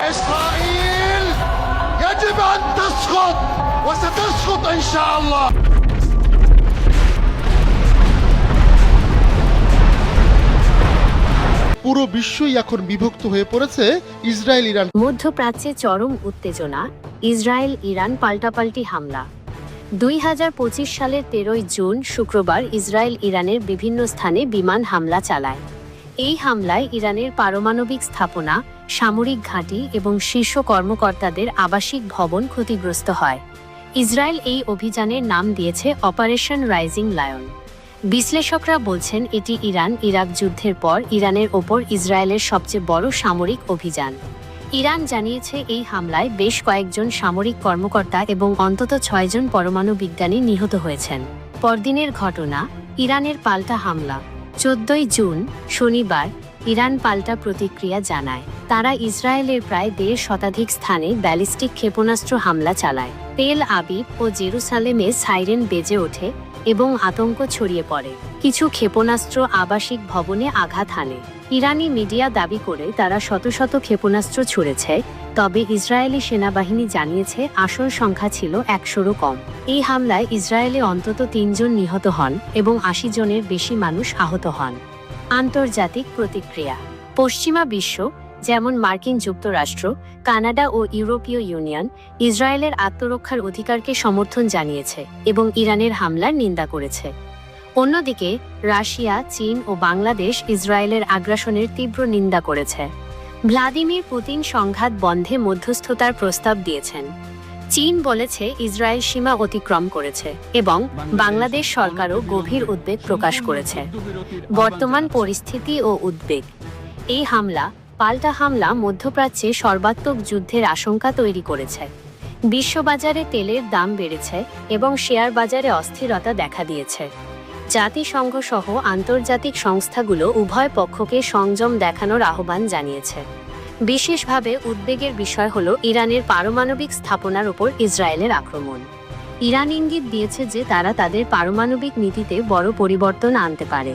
إسرائيل يجب أن تسقط وستسقط إن شاء الله পুরো বিশ্বই এখন বিভক্ত হয়ে পড়েছে ইসরায়েল ইরান মধ্যপ্রাচ্যে চরম উত্তেজনা ইসরায়েল ইরান পাল্টাপাল্টি হামলা দুই হাজার পঁচিশ সালের তেরোই জুন শুক্রবার ইসরায়েল ইরানের বিভিন্ন স্থানে বিমান হামলা চালায় এই হামলায় ইরানের পারমাণবিক স্থাপনা, সামরিক ঘাঁটি এবং শীর্ষ কর্মকর্তাদের আবাসিক ভবন ক্ষতিগ্রস্ত হয়। ইসরায়েল এই অভিযানের নাম দিয়েছে অপারেশন রাইজিং লায়ন। বিশ্লেষকরা বলছেন এটি ইরান ইরাক যুদ্ধের পর ইরানের ওপর ইসরায়েলের সবচেয়ে বড় সামরিক অভিযান। ইরান জানিয়েছে এই হামলায় বেশ কয়েকজন সামরিক কর্মকর্তা এবং অন্তত ছয়জন পরমাণু বিজ্ঞানী নিহত হয়েছেন। পরদিনের ঘটনা, ইরানের পাল্টা হামলা। চোদ্দই জুন, শনিবার, ইরান পাল্টা প্রতিক্রিয়া জানায়। তারা ইসরায়েলের প্রায় দেড় শতাধিক স্থানে ব্যালিস্টিক ক্ষেপণাস্ত্র হামলা চালায়। তেল আবিব ও জেরুসালেমে সাইরেন বেজে ওঠে এবং আতঙ্ক ছড়িয়ে পড়ে। কিছু ক্ষেপণাস্ত্র আবাসিক ভবনে আঘাত হানে। ইরানি মিডিয়া দাবি করে তারা শত শত ক্ষেপণাস্ত্র ছুড়েছে, তবে ইসরায়েলি সেনাবাহিনী জানিয়েছে আসল সংখ্যা ছিল একশোরও কম। এই হামলায় ইসরায়েলে অন্তত তিনজন নিহত হন এবং আশি জনের বেশি মানুষ আহত হন। আন্তর্জাতিক প্রতিক্রিয়া। পশ্চিমা বিশ্ব যেমন মার্কিন যুক্তরাষ্ট্র, কানাডা ও ইউরোপীয় ইউনিয়ন, ইসরায়েলের আত্মরক্ষার অধিকারকে সমর্থন জানিয়েছে এবং ইরানের হামলার নিন্দা করেছে। অন্যদিকে, রাশিয়া, চীন ও বাংলাদেশ ইসরায়েলের আগ্রাসনের তীব্র নিন্দা করেছে। ভ্লাদিমির পুতিন সংঘাত বন্ধে মধ্যস্থতার প্রস্তাব দিয়েছেন। চীন বলেছে ইসরায়েল সীমা অতিক্রম করেছে এবং বাংলাদেশ সরকারও গভীর উদ্বেগ প্রকাশ করেছে। বর্তমান পরিস্থিতি ও উদ্বেগ। এই হামলা পাল্টা হামলা মধ্যপ্রাচ্যে সর্বাত্মক যুদ্ধের আশঙ্কা তৈরি করেছে। বিশ্ববাজারে তেলের দাম বেড়েছে এবং শেয়ার বাজারে অস্থিরতা দেখা দিয়েছে। জাতিসংঘ সহ আন্তর্জাতিক সংস্থাগুলো উভয় পক্ষকে সংযম দেখানোর আহ্বান জানিয়েছে। বিশেষভাবে উদ্বেগের বিষয় হল ইরানের পারমাণবিক স্থাপনার উপর ইসরায়েলের আক্রমণ। ইরান ইঙ্গিত দিয়েছে যে তারা তাদের পারমাণবিক নীতিতে বড় পরিবর্তন আনতে পারে।